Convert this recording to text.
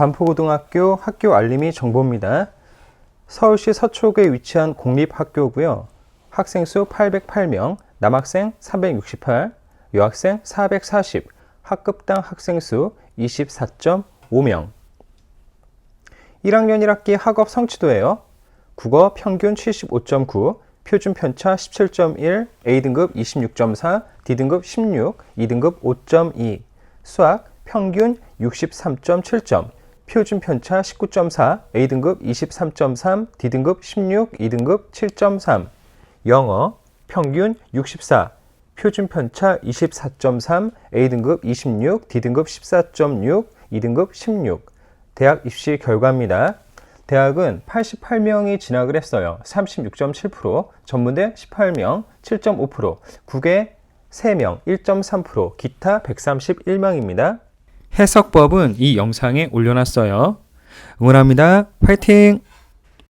반포고등학교 학교 알림이 정보입니다. 서울시 서초구에 위치한 공립학교고요. 학생 수 808명, 남학생 368, 여학생 440, 학급당 학생 수 24.5명. 1학년 1학기 학업 성취도예요. 국어 평균 75.9, 표준 편차 17.1, A등급 26.4, D등급 16, 2등급 5.2, 수학 평균 63.7점, 표준 편차 19.4, A등급 23.3, D등급 16, 2등급 7.3, 영어 평균 64, 표준 편차 24.3, A등급 26, D등급 14.6, 2등급 16. 대학 입시 결과입니다. 대학은 88명이 진학을 했어요. 36.7%, 전문대 18명, 7.5%, 국외 3명, 1.3%, 기타 131명입니다. 해석법은 이 영상에 올려놨어요. 응원합니다. 파이팅!